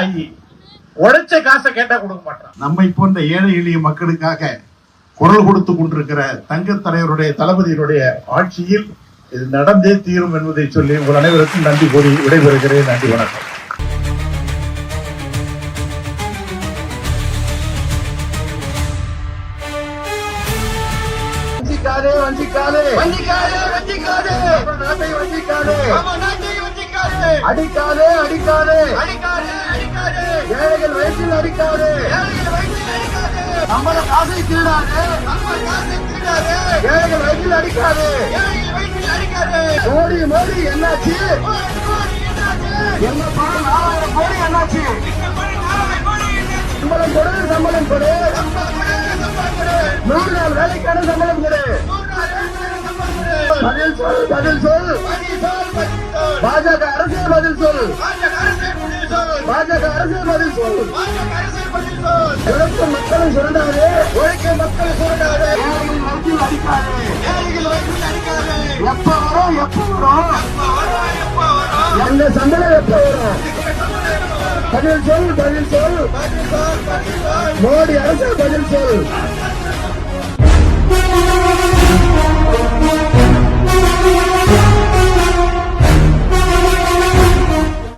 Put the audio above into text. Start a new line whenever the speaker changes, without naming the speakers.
ஆகி உழைச்ச காசை கேட்டா கொடுக்க மாட்டான். நம்மை போன்ற ஏழை எளிய மக்களுக்காக குரல் கொடுத்து கொண்டிருக்கிற தங்க தலைவருடைய தளபதியினுடைய ஆட்சியில் இது நடந்தே தீரும் என்பதை சொல்லி உங்கள் அனைவருக்கும் நன்றி கூறி விடைபெறுகிறேன். நன்றி வணக்கம். வஞ்சிக்காதே வஞ்சிக்காதே.
வஞ்சிக்காதே வஞ்சிக்காதே.
நாட்டை வஞ்சிக்காதே. அடிக்காதே அடிக்காதே. ஏழைகள் வயிற்றில் அடிக்காதே. நம்மள காசை திருடாதே. ஏழைகள் வயிற்றில் அடிக்காதே. மோடி மோடி என்னாச்சு? எங்க பணம்? நாலாயிரம் கோடி என்னாச்சு? சம்பளம் கொடு சம்பளம் கொடு. நூறு நாள் வேலைக்கான சம்பளம் கொடு. பதில் சொல். பதில் சொல். அரசே மக்களை
மக்களை
ஏழைகள் வயிற்றில்
ஏழைகள் வயிற்றில்
எப்ப வரும்? எப்ப வரும்?
எப்ப வரும்? பதில் சொல், பதில் சொல்.
மோடி அரசு பதில் சொல்.